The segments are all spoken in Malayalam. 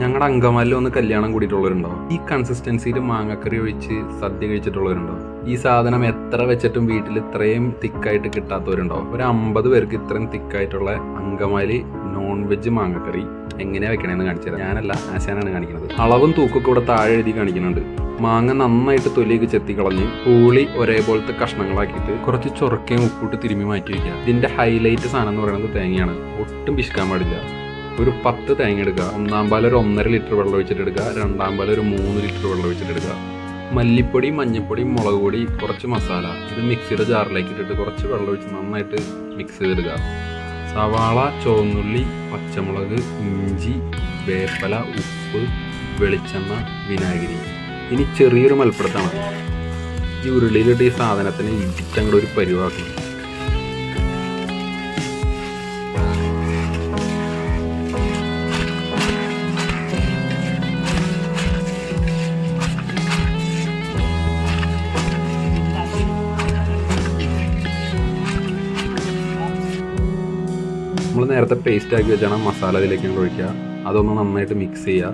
ഞങ്ങളുടെ അങ്കമാലിൽ ഒന്ന് കല്യാണം കൂടിയിട്ടുള്ളവരുണ്ടോ? ഈ കൺസിസ്റ്റൻസിയിൽ മാങ്ങക്കറി ഒഴിച്ച് സദ്യ കഴിച്ചിട്ടുള്ളവരുണ്ടോ? ഈ സാധനം എത്ര വെച്ചിട്ടും വീട്ടിൽ ഇത്രയും തിക്കായിട്ട് കിട്ടാത്തവരുണ്ടോ? ഒരു അമ്പത് പേർക്ക് ഇത്രയും തിക്കായിട്ടുള്ള അങ്കമാലി നോൺ വെജ് മാങ്ങക്കറി എങ്ങനെയാ വെക്കണേന്ന് കാണിച്ചു ഞാനല്ല ആശാനാണ് കാണിക്കുന്നത് അളവും തൂക്കൊക്കെ ഇവിടെ താഴെ എഴുതി കാണിക്കുന്നുണ്ട്. മാങ്ങ നന്നായിട്ട് തൊലിയൊക്കെ ചെത്തി കളഞ്ഞ് പൂളി ഒരേപോലത്തെ കഷ്ണങ്ങളാക്കിയിട്ട് കുറച്ച് ചൊറക്കയും ഉപ്പിട്ട് തിരുമ്മി മാറ്റി വയ്ക്കുക ഇതിന്റെ ഹൈലൈറ്റ് സാധനം എന്ന് പറയുന്നത് തേങ്ങയാണ്. ഒട്ടും പിശുക്കാൻ പാടില്ല. ഒരു പത്ത് തേങ്ങ എടുക്കുക. ഒന്നാം പാൽ ഒരു ഒന്നര ലിറ്റർ വെള്ളം ഒഴിച്ചിട്ട് എടുക്കുക. രണ്ടാം പാൽ ഒരു മൂന്ന് ലിറ്റർ വെള്ളം ഒഴിച്ചിട്ട് എടുക്കുക. മല്ലിപ്പൊടി മഞ്ഞൾപ്പൊടി മുളക് പൊടി കുറച്ച് മസാല. ഇത് മിക്സിയുടെ ജാറിലേക്ക് ഇട്ടിട്ട് കുറച്ച് വെള്ളം ഒഴിച്ച് നന്നായിട്ട് മിക്സ് ചെയ്തെടുക്കുക. സവാള ചുവന്നുള്ളി പച്ചമുളക് ഇഞ്ചി വേപ്പല ഉപ്പ് വെളിച്ചെണ്ണ വിനാഗിരി. ഇനി ചെറിയൊരു മൽപ്പിടുത്താണ് ഈ ഉരുളിയിലിട്ട് ഈ സാധനത്തിന് ഇടിച്ചങ്ങോട്ട് പരിവാക്കണം നേരത്തെ പേസ്റ്റ് ആക്കി വെച്ചാണ് മസാല അതിലേക്ക് ഞങ്ങൾ ഒഴിക്കുക. അതൊന്ന് നന്നായിട്ട് മിക്സ് ചെയ്യുക.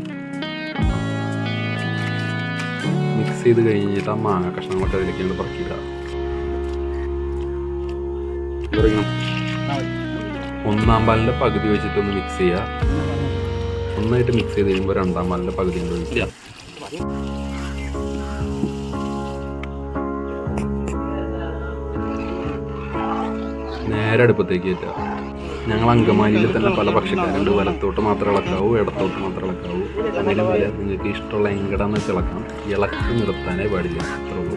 മിക്സ് ചെയ്ത് കഴിഞ്ഞിട്ട് ആ മാങ്ങ കഷ്ണങ്ങളൊക്കെ അതിലേക്ക് ഞങ്ങൾ പറക്കിയിടുക? ഒന്നാം പാലിന്റെ പകുതി വെച്ചിട്ടൊന്ന് മിക്സ് ചെയ്യുക. ഒന്നായിട്ട് മിക്സ് ചെയ്ത് കഴിയുമ്പോൾ രണ്ടാം പാലിന്റെ പകുതി കൊണ്ട് ഒഴിക്കുക. നേരെ അടുപ്പത്തേക്ക് കയറ്റുക. ഞങ്ങൾ അങ്കമാലിയിൽ തന്നെ പല പക്ഷക്കാരുണ്ട്. വലത്തോട്ട് മാത്രം ഇളക്കാവൂ ഇടത്തോട്ട് മാത്രം ഇളക്കാവൂ. അങ്ങനെ പോലെ നിങ്ങൾക്ക് ഇഷ്ടമുള്ള എങ്കടാന്ന് വെച്ച് ഇളക്കാം. ഇളക്കി നിർത്താനേ പാടില്ല. അത്രേ ഉള്ളൂ.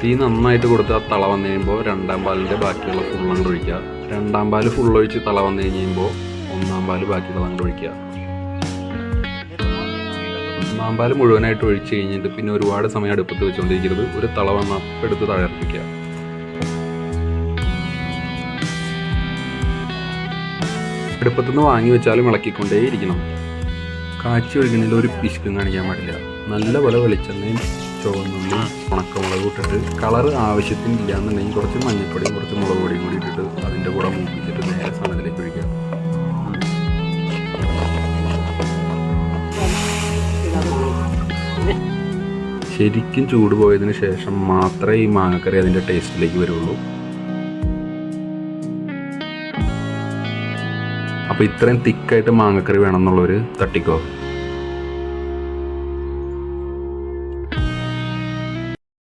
തീ നന്നായിട്ട് കൊടുത്ത് ആ തള വന്നു കഴിയുമ്പോൾ രണ്ടാം പാലിന്റെ ബാക്കിയുള്ള ഫുൾ അങ്ങോട്ട് ഒഴിക്കുക. രണ്ടാം പാൽ ഫുൾ ഒഴിച്ച് തള വന്നു കഴിഞ്ഞ് കഴിയുമ്പോൾ ഒന്നാം പാൽ ബാക്കിയുള്ള അങ്ങോട്ട് ഒഴിക്കുക. പാൽ മുഴുവനായിട്ട് ഒഴിച്ച് കഴിഞ്ഞിട്ട് പിന്നെ ഒരുപാട് സമയം അടുപ്പത്ത് വെച്ചുകൊണ്ടിരിക്കരുത് ഒരു തളവ വന്ന തളർപ്പിക്കുക എടുത്ത് തഴർപ്പിക്കുക അടുപ്പത്തുനിന്ന് വാങ്ങി വെച്ചാലും ഇളക്കിക്കൊണ്ടേ ഇരിക്കണം. കാച്ചി ഒഴുകുന്നതിൽ ഒരു പിശുക്കും കാണിക്കാൻ പാടില്ല. നല്ലപോലെ വെളിച്ചെണ്ണയും ചുവന്നുള്ളി ഉണക്കമുളക് ഇട്ടിട്ട് കളർ ആവശ്യത്തിന് ഇല്ലാന്നുണ്ടെങ്കിൽ കുറച്ച് മഞ്ഞൾപ്പൊടിയും കുറച്ച് മുളക് പൊടിയും കൂടി ഇട്ടിട്ട് അതിന്റെ കൂടെ മൂപ്പിച്ചിട്ട് നേരെ സാധനത്തിലേക്ക് ഒഴിക്കുക. ശരിക്കും ചൂട് പോയതിന് ശേഷം മാത്രമേ ഈ മാങ്ങക്കറി അതിന്റെ ടേസ്റ്റിലേക്ക് വരുള്ളൂ. അപ്പോൾ ഇത്രയും തിക്കായിട്ട് മാങ്ങക്കറി വേണമെന്നുള്ളവർ തട്ടിക്കോ?